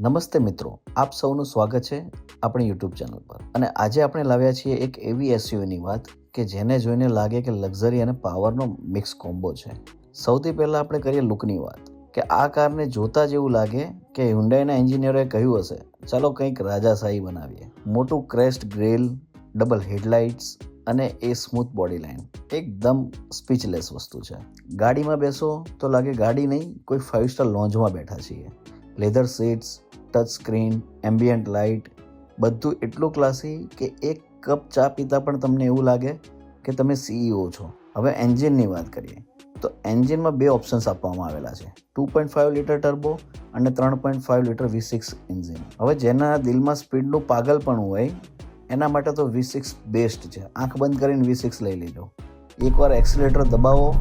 નમસ્તે મિત્રો, આપ સૌનું સ્વાગત છે આપણી યુટ્યુબ ચેનલ પર. અને આજે આપણે લાવ્યા છીએ એક એવી એસયુવીની વાત કે જેને જોઈને લાગે કે લક્ઝરી અને પાવરનો મિક્સ કોમ્બો છે. સૌથી પહેલાં આપણે કરીએ લુકની વાત, કે આ કારને જોતા જેવું લાગે કે હ્યુન્ડાઈના એન્જિનિયરોએ કહ્યું હશે, ચાલો કંઈક રાજાશાહી બનાવીએ. મોટું ક્રેસ્ટ ગ્રીલ ડબલ હેડલાઇટ્સ અને એ સ્મૂથ બોડી લાઇન એકદમ સ્પીચલેસ વસ્તુ છે. ગાડીમાં બેસો તો લાગે ગાડી નહીં, કોઈ ફાઇવ સ્ટાર લોન્જમાં બેઠા છીએ. Leather seats, touch screen, ambient light, બધું એટલું ક્લાસી કે એક કપ ચા પીતા પણ તમને એવું લાગે કે તમે સીઈઓ છો. હવે એન્જિનની વાત કરીએ, તો એન્જિનમાં બે ઓપ્શન્સ આપવામાં આવેલા છે. Two point five litre turbo અને ત્રણ point five litre V six engine. હવે જેના દિલમાં સ્પીડનું પાગલ પણ હોય, એના માટે તો વી સિક્સ બેસ્ટ છે. આંખ બંધ કરીને વી સિક્સ લઈ લેજો. એકવાર એક્સિલેટર દબાવો,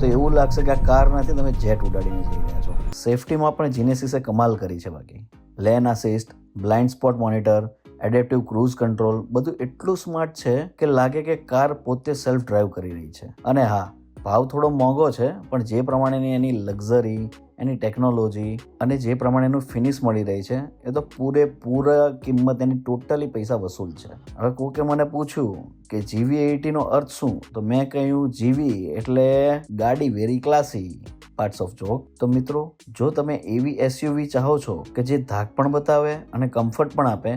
તો એવું લાગશે કે આ કાર તમે જેટ ઉડાડીને જઈ રહ્યા છો. સેફટીમાં પણ જીનેસિસે કમાલ કરી છે બાકી. Lane assist, blind spot monitor, adaptive cruise control, બધું એટલું સ્માર્ટ છે કે લાગે કે કાર પોતે સેલ્ફ ડ્રાઈવ કરી રહી છે. અને હા ભાવ થોડો મોંઘો છે, પણ જે પ્રમાણેની એની લક્ઝરી, એની ટેકનોલોજી અને જે પ્રમાણેનું ફિનિશ મળી રહી છે, એ તો પૂરેપૂરા કિંમત એની ટોટલી પૈસા વસૂલ છે. હવે કોકે મને પૂછ્યું કે જીવી એટીનો અર્થ શું? તો મેં કહ્યું જીવી એટલે ગાડી very classy parts of joke તો મિત્રો, જો તમે એવી એસયુવી ચાહો છો કે જે ધાક પણ બતાવે અને કમ્ફર્ટ પણ આપે,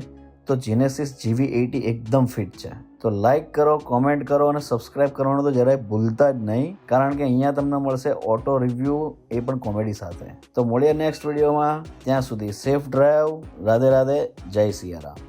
તો જીનેસિસ જીવી એટી એકદમ ફિટ છે. તો લાઈક કરો કોમેન્ટ કરો અને સબસ્ક્રાઇબ કરવાનું તો જરાય ભૂલતા જ નહીં, કારણ કે અહીંયા તમને મળશે ઓટો રિવ્યૂ એ પણ કોમેડી સાથે. તો મળીએ નેક્સ્ટ વિડીયોમાં ત્યાં સુધી સેફ ડ્રાઈવ રાધે રાધે. જય સિયારામ.